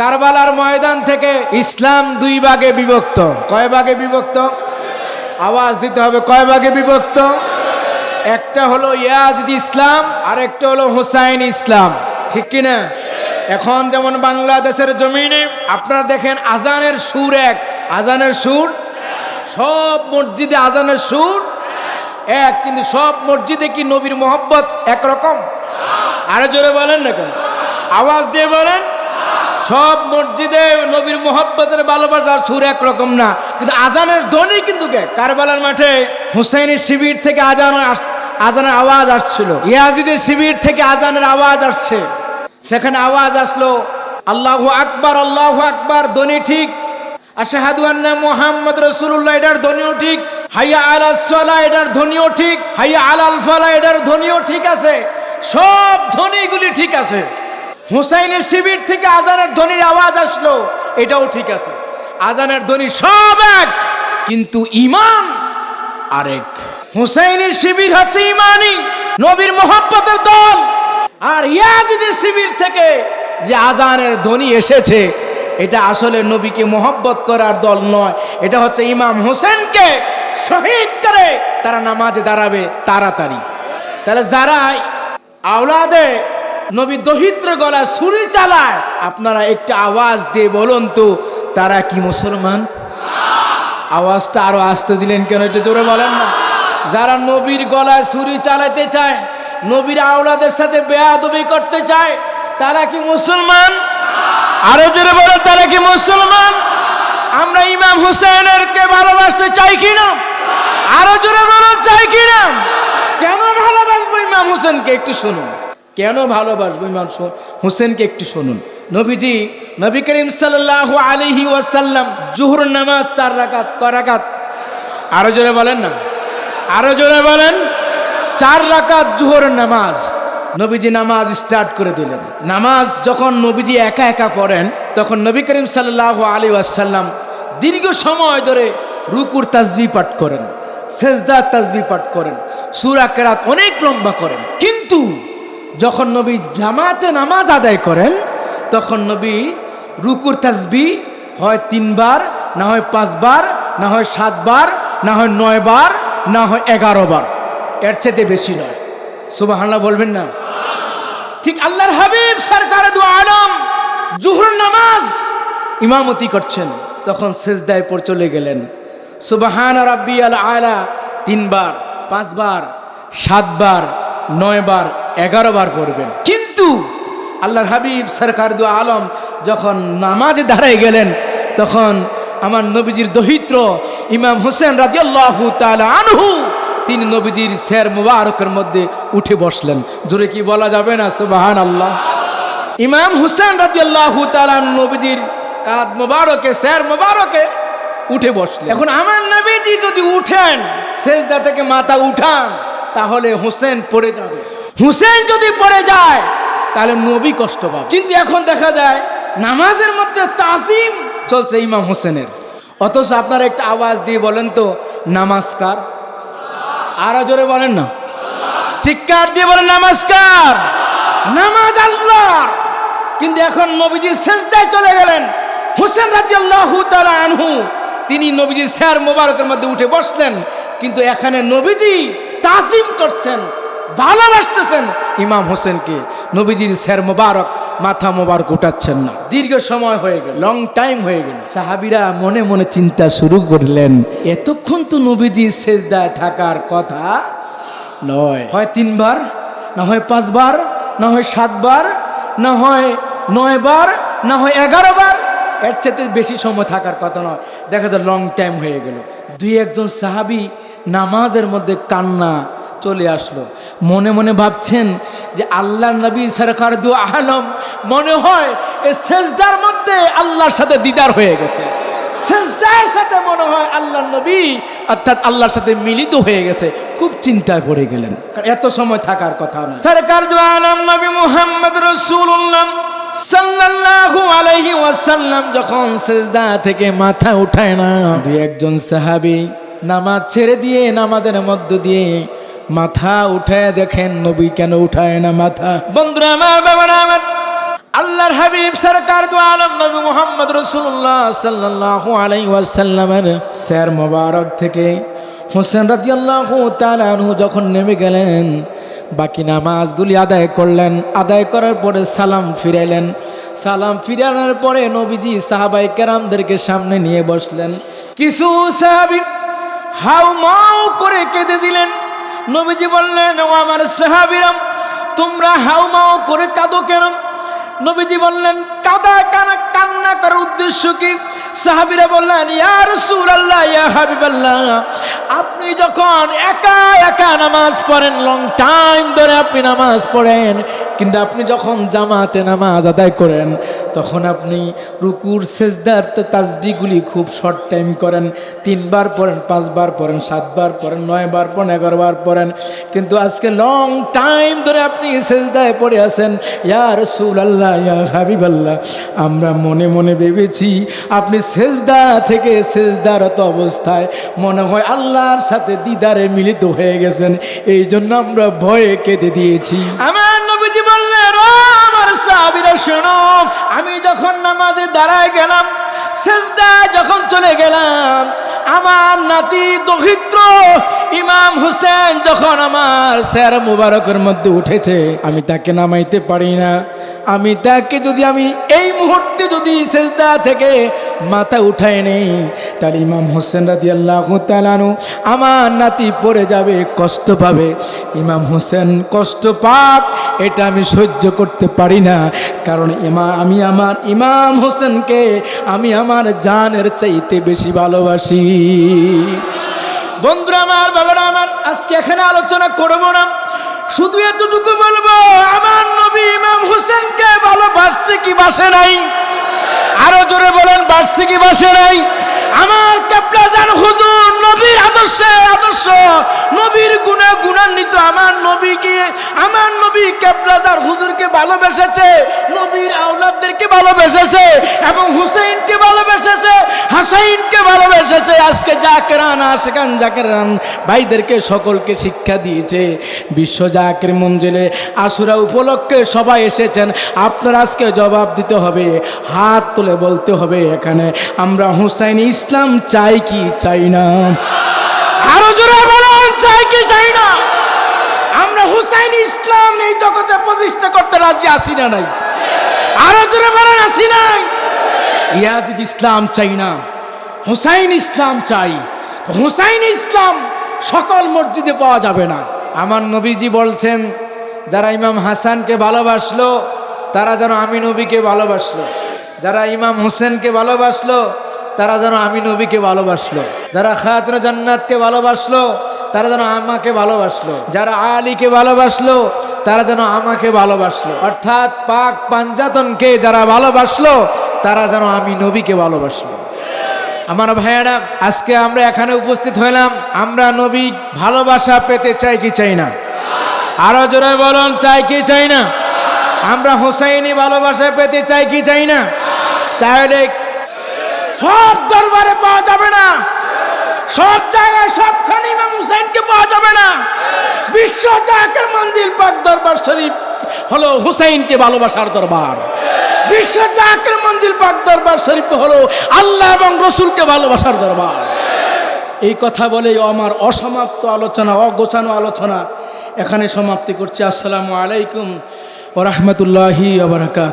কারবালার ময়দান থেকে ইসলাম দুই ভাগে বিভক্ত। কয় ভাগে বিভক্ত? আওয়াজ দিতে হবে, কয় ভাগে বিভক্ত? একটা হলো ইয়াজিদ ইসলাম আর একটা হলো হুসাইন ইসলাম। ঠিক কি না? এখন যেমন বাংলাদেশের জমিনে আপনারা দেখেন আজানের সুর এক। আজানের সুর? সব মসজিদে আজানের সুর এক, কিন্তু সব মসজিদে কি নবীর মোহব্বত একরকম? আরও জোরে বলেন না কেন? আওয়াজ দিয়ে বলেন। সব মসজিদে নবীর মোহব্বতের ভালোবাসার সুর একরকম না। কিন্তু আজানের ধ্বনি কিন্তু কে? কারবালার মাঠে হুসাইনের শিবির থেকে আজান আজানের আওয়াজ আসছিল। ইয়াজিদের শিবির থেকে আজানের আওয়াজ আসছে। সেখানে আওয়াজ আসলো, আল্লাহ আকবার, আল্লাহু আকবার, ধ্বনি ঠিক। আন্না মুহাম্মদ এটার ঠিক। হাইয়া আলা এটার ঠিক। হাইয়া ফালা, এটার ঠিক আছে। সব ধ্বনিগুলি ঠিক আছে। হুসাইনের শিবির থেকে আজানের ধ্বনির আওয়াজ আসলো। এটাও ঠিক আছে। আজানের ধ্বনি সব এক, কিন্তু ইমান আরেক। হুসাইনের শিবির হচ্ছে ইমানি নবীর মোহাব্বতের দল। আর ইয়াজিদের শিবির থেকে যে আজানের ধ্বনি এসেছে, এটা আসলে নবীকে মোহব্বত করার দল নয়। এটা হচ্ছে ইমাম হোসেনকে শহীদ করে, তারা নামাজে দাঁড়াবে তাড়াতাড়ি। তাহলে যারা আওলাদে নবী দহিত্র গলা ছুরি চালায়। আপনারা একটু আওয়াজ দিয়ে বলুন তো, তারা কি মুসলমান? আওয়াজটা আরও আসতে দিলেন কেন, একটু জোরে বলেন না। যারা নবীর গলায় ছুরি চালাতে চায়, নবীর আওলাদের সাথে বেয়াদবি করতে চায়, তারা কি মুসলমান? আরও জোরে বলেন, তারা কি মুসলমান? আমরা ইমাম হুসেনের কে ভালোবাসতে চাই কিনা আরও জোরে বলেন, চাই কিনা কেন ভালোবাসবো ইমাম হুসেনকে একটু শুনুন। কেন ভালোবাসবো? ইমাম হোসেনকে একটু শুনুন। নবীজি, নবী করিম সাল্লাল্লাহু আলিহি ওয়াসাল্লাম জুহর নামাজ চার রাকাত, ক রাকাত? আরও জোরে বলেন না। আরও জোরে বলেন। চার রাকাত জুহর নামাজ। নবীজি নামাজ স্টার্ট করে দিলেন। নামাজ যখন নবীজি একা একা পড়েন, তখন নবী করিম সাল্লাল্লাহু আলাইহি ওয়াসাল্লাম দীর্ঘ সময় ধরে রুকুর তাজবি পাঠ করেন, সেজদার তাজবি পাঠ করেন, সূরা কেরাত অনেক লম্বা করেন। কিন্তু যখন নবী জামাতে নামাজ আদায় করেন, তখন নবী রুকুর তাসবি হয় তিনবার, না হয় পাঁচবার, না হয় সাতবার, না হয় নয় বার না হয় এগারো বার এর চেয়ে বেশি নয়। সুবাহান্লাহ বলবেন না? ঠিক আল্লাহর হাবিব, সরকার আলম জুহর নামাজ ইমামতি করছেন, তখন সেজদায় পর চলে গেলেন। সুবাহান রাব্বি আল আলা, তিনবার, পাঁচবার, সাতবার, নয়বার এগারো বার পড়বেন কিন্তু আল্লাহর হাবিব, সরকার দু আলম যখন নামাজ দাঁড়ায় গেলেন, তখন আমার নবীজির দহিত্র ইমাম হোসেন রাজিয়াল্লাহু তাআলা আনহু, তিনি নবীজির শের মুবারকের মধ্যে উঠে বসলেন। জোরে কি বলা যাবে না? সুবাহান আল্লাহ ইমাম হুসেন রাজিয়াল্লাহু তাআলা নবীজির কাদ মুবারকে শের মুবারকে উঠে বসলেন। এখন আমার নবীজি যদি উঠেন শেষদা থেকে মাথা উঠান, তাহলে হোসেন পড়ে যাবে। হুসেন যদি পড়ে যায়, তাহলে নবী কষ্ট পাবে। কিন্তু এখন দেখা যায়, নামাজের মধ্যে তাজিম চলছে ইমাম হোসেনের। অথচ আপনারা একটা আওয়াজ দিয়ে বলেন তো নামাজকার আরও জোরে বলেন না। চিৎকার দিয়ে বলেন নমস্কার নামাজ আল্লাহ। কিন্তু এখন নবীজি শেষদায় চলে গেলেন। হোসেন রাজিয়াল্লাহু তাআলা আনহু, তিনি নবীজির স্যার মোবারকের মধ্যে উঠে বসলেন। কিন্তু এখানে নবীজি তাজিম করছেন। ভালোবাসতেছেন ইমাম হোসেনকে। নবীজির স্যার মোবারক মাথা মোবারক উঠাচ্ছেন না। দীর্ঘ সময় হয়ে গেল। লং টাইম হয়ে গেল। সাহাবিরা মনে মনে চিন্তা শুরু করলেন এতক্ষণ তো নবীজির শেষদায় থাকার কথা? নয়। হয় তিনবার না হয় পাঁচবার না হয় সাতবার না হয় নয় বার না হয় এগারো বার এর চাইতে বেশি সময় থাকার কথা নয়। দেখা যায় লং টাইম হয়ে গেল। দুই একজন সাহাবি নামাজের মধ্যে কান্না চলে আসলো। মনে মনে ভাবছেন যে আল্লাহ নবী সরকার দু আলম মনে হয় এ সেজদার মধ্যে আল্লাহর সাথে দিদার হয়ে গেছে। সেজদার সাথে মনে হয় আল্লাহ নবী অর্থাৎ আল্লাহর সাথে মিলিত হয়ে গেছে। খুব চিন্তায় পড়ে গেলেন। এত সময় থাকার কথা সরকার আলম নবী মুহাম্মদ রসুল্লাহ সাল্লাল্লাহু আলাইহি ওয়াসাল্লাম যখন সেজদা থেকে মাথা উঠায় না দুই একজন সাহাবী নামাজ ছেড়ে দিয়ে নামাজের মধ্য দিয়ে মাথা উঠায় দেখেন নবী কেন উঠায় না মাথা? বন্ধুরা আমার, বাবারা আমার, আল্লাহর হাবিব সরকার দু আলম নবী মোহাম্মদ রসুল্লাহ সাল্লাল্লাহু আলাইহি ওয়াসাল্লামের স্যার মোবারক থেকে হোসেন রাদিয়াল্লাহু তাআলা আনহু যখন নেমে গেলেন, বাকি নামাজগুলি আদায় করলেন। আদায় করার পরে সালাম ফিরাইলেন। সালাম ফিরানোর পরে নবীজি সাহাবাই কেরামদেরকে সামনে নিয়ে বসলেন। কিছু সাহাবি হাউ মাউ করে কেঁদে দিলেন। নবীজি বললেন, ও আমার সাহাবিরাম তোমরা হাউ মাউ করে কাঁদো কেন? নবীজি বললেন, কাদা কানা কান্না করার উদ্দেশ্য কি? সাহাবিরা বললেন, ইয়া রাসূলুল্লাহ, ইয়া হাবিবাল্লাহ, আপনি যখন একা একা নামাজ পড়েন লং টাইম ধরে আপনি নামাজ পড়েন, কিন্তু আপনি যখন জামাতে নামাজ আদায় করেন তখন আপনি রুকুর সেজদার তাসবিগুলি খুব শর্ট টাইম করেন। তিনবার পড়েন, পাঁচবার পড়েন, সাতবার পড়েন, নয়বার পড়েন, এগারোবার পড়েন। কিন্তু আজকে লং টাইম ধরে আপনি সেজদায় পড়ে আছেন। ইয়ার রসুল আল্লাহ ইয়া হাবিব আল্লাহ আমরা মনে মনে ভেবেছি আপনি সেজদা থেকে সেজদারত অবস্থায় মনে হয় আল্লাহর সাথে দিদারে মিলিত হয়ে গেছেন। এই জন্য আমরা ভয়ে কেঁদে দিয়েছি। আমার নবীজি বললেন সাহাবীরা শোনো, আমি যখন নামাজে দাঁড়ায় গেলাম সেজদায় যখন চলে গেলাম, আমার নাতি দহিত্র ইমাম হুসেন যখন আমার স্যার মুবারকের মধ্যে উঠেছে, আমি তাকে নামাইতে পারি না। আমি তাকে যদি, আমি এই মুহূর্তে যদি সেজদা থেকে মাথা উঠায় নেই। তাহলে ইমাম হোসেন রাদি আল্লাহ তালানু আমার নাতি পড়ে যাবে, কষ্ট পাবে। ইমাম হোসেন, কষ্ট পাক, এটা আমি সহ্য করতে পারি না। কারণ ইমা আমি আমার ইমাম হোসেনকে আমি আমার জানের চাইতে বেশি ভালোবাসি। বন্ধুরা আমার, বাবারা আমার, আজকে এখানে আলোচনা করব না। শুধু এতটুকু বলব, আমার নবী ইমাম হোসেনকে ভালোবাসছে কি বাসে নাই? আরও জোরে বাসছে কি বাসে নাই। আমার কাপলাজান হুজুর নবীর আদর্শে, আদর্শ। নবীর গুণে গুণান্বিত আমার নবীকে আমার নবী কাপলাজার হুজুরকে ভালোবেসেছে, নবীর আওলাদদেরকে ভালোবেসেছে এবং হুসেইনকে ভালোবেসেছে, হাসাইনকে ভালোবেসেছে আজকে জাকেরান আশেকান জাকেরান ভাইদেরকে সকলকে শিক্ষা দিয়েছে। বিশ্ব জাকের মঞ্জিলে আশুরা উপলক্ষে সবাই এসেছেন। আপনার আজকে জবাব দিতে হবে, হাত তুলে বলতে হবে এখানে, আমরা হুসাইন ইসলাম চাই কি চাই না? আরও জোরে বলেন, চাই কি চাই না? আমরা হুসাইন ইসলাম এই জগতে প্রতিষ্ঠা করতে রাজি আসি না নাই? আরও জোরে বলেন আসি নাই? ইয়াজিদ ইসলাম চাই না। হুসাইন ইসলাম চাই। হুসাইন ইসলাম সকল মসজিদে পাওয়া যাবে না। আমার নবীজি বলছেন, যারা ইমাম হাসানকে ভালোবাসলো, তারা যেন আমি নবীকে ভালোবাসলো। যারা ইমাম হোসেনকে ভালোবাসলো, তারা যেন আমি নবীকে ভালোবাসলো। যারা খায়াতুন জান্নাতকে ভালোবাসলো, তারা যেন আমাকে ভালোবাসলো। যারা আলীকে ভালোবাসলো, তারা যেন আমাকে ভালোবাসলো। অর্থাৎ পাক পাঞ্জাতনকে যারা ভালোবাসলো, তারা যেন আমি নবীকে ভালোবাসলো। আমার ভাইয়ারা, আজকে আমরা এখানে উপস্থিত হইলাম। আমরা নবী, ভালোবাসা পেতে চাই কি চাই না? আরও জোরে বলুন, চাই কি চাই না? আমরা হোসাইনি ভালোবাসা পেতে চাই কি চাই না? তাহলে সব দরবারে পাওয়া যাবে না। সব জায়গায় সবখানে ইমাম হুসাইনকে পাওয়া যাবে না। বিশ্ব জাকের মন্দির পাক দরবার শরীফ হলো হুসাইনকে ভালোবাসার দরবার। বিশ্ব জাকের মন্দির পাক দরবার শরীফ হলো আল্লাহ এবং রসুলকে ভালোবাসার দরবার। এই কথা বলে আমার অসমাপ্ত আলোচনা, অগোছানো আলোচনা এখানে সমাপ্তি করছি। আসসালামু আলাইকুম ও রহমতুল্লাহি আবরাকাত